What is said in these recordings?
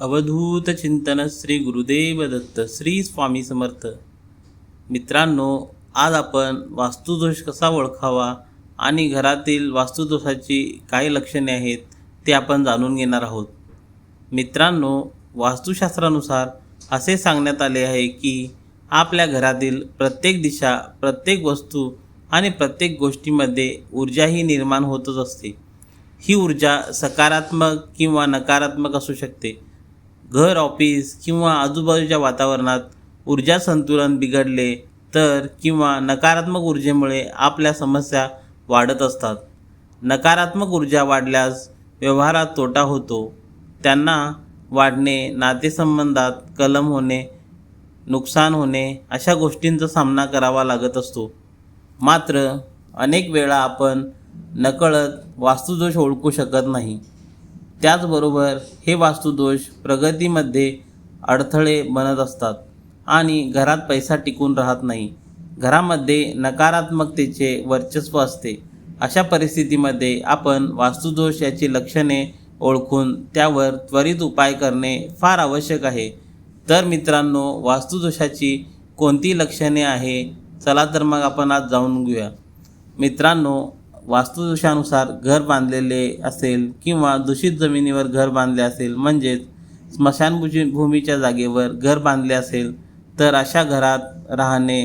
अवधूत चिंतन श्री गुरुदेव दत्त श्री स्वामी समर्थ. मित्रांनो आज आपण वास्तुदोष कसा ओळखावा आणि घरातील वास्तुदोषाची काही लक्षणे आहेत ते आपण जाणून घेणार आहोत. मित्रांनो वास्तुशास्त्रानुसार असे सांगण्यात आले आहे की आपल्या घरातील प्रत्येक दिशा प्रत्येक वस्तू आणि प्रत्येक गोष्टीमध्ये ऊर्जा ही निर्माण होतच असते. ही ऊर्जा सकारात्मक किंवा नकारात्मक असू शकते. घर ऑफिस किंवा आजूबाजूच्या वातावरणात ऊर्जा संतुलन बिघडले तर किंवा नकारात्मक ऊर्जेमुळे आपल्या समस्या वाढत असतात. नकारात्मक ऊर्जा वाढल्यास व्यवहारात तोटा होतो. त्यांना वाढणे नातेसंबंधात कलम होणे नुकसान होणे अशा गोष्टींचा सामना करावा लागत असतो. मात्र अनेक वेळा आपण नकळत वास्तुदोष ओळखू शकत नाही. त्याचबरोबर हे वास्तुदोष प्रगतीमध्ये अडथळे बनत असतात आणि घरात पैसा टिकून राहत नाही. घरामध्ये नकारात्मकतेचे वर्चस्व असते. अशा परिस्थितीमध्ये आपण वास्तुदोष याची लक्षणे ओळखून त्यावर त्वरित उपाय करणे फार आवश्यक आहे. तर मित्रांनो वास्तुदोषाची कोणती लक्षणे आहे? चला तर मग आपण आज जाऊन घेऊया. मित्रांनो वास्तुदोषानुसार घर बांधलेले असेल किंवा दूषित जमिनीवर घर बांधले असेल म्हणजेच स्मशानभूजी भूमीच्या जागेवर घर बांधले असेल तर अशा घरात राहणे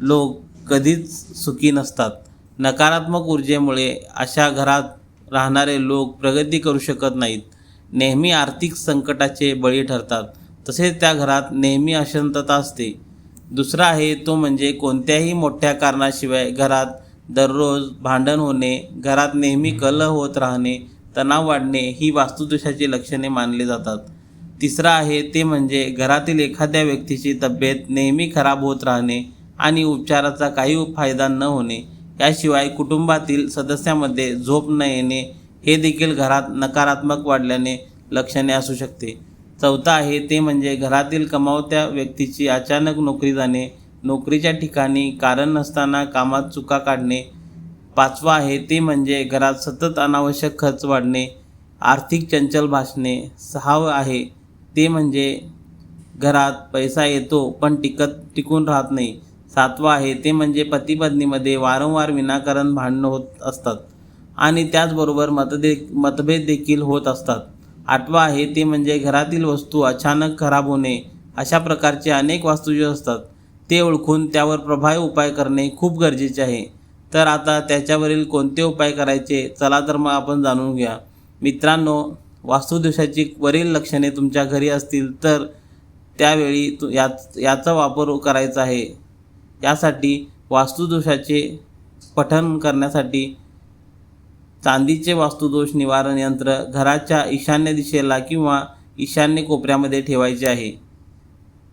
लोक कधीच सुखी नसतात. नकारात्मक ऊर्जेमुळे अशा घरात राहणारे लोक प्रगती करू शकत नाहीत. नेहमी आर्थिक संकटाचे बळी ठरतात. तसेच त्या घरात नेहमी अशांतता असते. दुसरा आहे तो म्हणजे कोणत्याही मोठ्या कारणाशिवाय घरात दररोज भांडण होणे घरात नेहमी कलह होत राहणे तणाव वाढणे ही वास्तुदोषाची लक्षणे मानली जातात. तिसरं आहे ते म्हणजे घरातील एखाद्या व्यक्तीची तब्येत नेहमी खराब होत राहणे आणि उपचाराचा काही फायदा न होणे. याशिवाय कुटुंबातील सदस्यामध्ये झोप न येणे हे देखील घरात नकारात्मक वाढल्याने लक्षणे असू शकते. चौथं आहे ते म्हणजे घरातील कमावत्या व्यक्तीची अचानक नोकरी जाणे नोकरीच्या ठिकाणी कारण नसताना कामात चुका काढणे. पाचवा आहे ते म्हणजे घरात सतत अनावश्यक खर्च वाढणे. आर्थिक चंचल भासणे. सहावं आहे ते म्हणजे घरात पैसा येतो पण टिकत टिकून राहत नाही. सातवा आहे ते म्हणजे पती पत्नीमध्ये वारंवार विनाकारण भांडणं होत असतात आणि त्याचबरोबर मतदे मतभेद देखील होत असतात. आठवा आहे ते म्हणजे घरातील वस्तू अचानक खराब होणे. अशा प्रकारचे अनेक वास्तू जे असतात. ते ओळखून त्यावर प्रभावी उपाय करणे खूप गरजेचे आहे. तर आता त्याच्यावरील कोणते उपाय करायचे चला तर मग आपण जाणून घ्या मित्रांनो वास्तुदोषाची वरील लक्षणे तुमच्या घरी असतील तर त्यावेळी तु या याचा वापर करायचा आहे. यासाठी वास्तुदोषाचे पठन करण्यासाठी चांदीचे वास्तुदोष निवारण यंत्र घराच्या ईशान्य दिशेला किंवा ईशान्य कोपऱ्यामध्ये ठेवायचे आहे.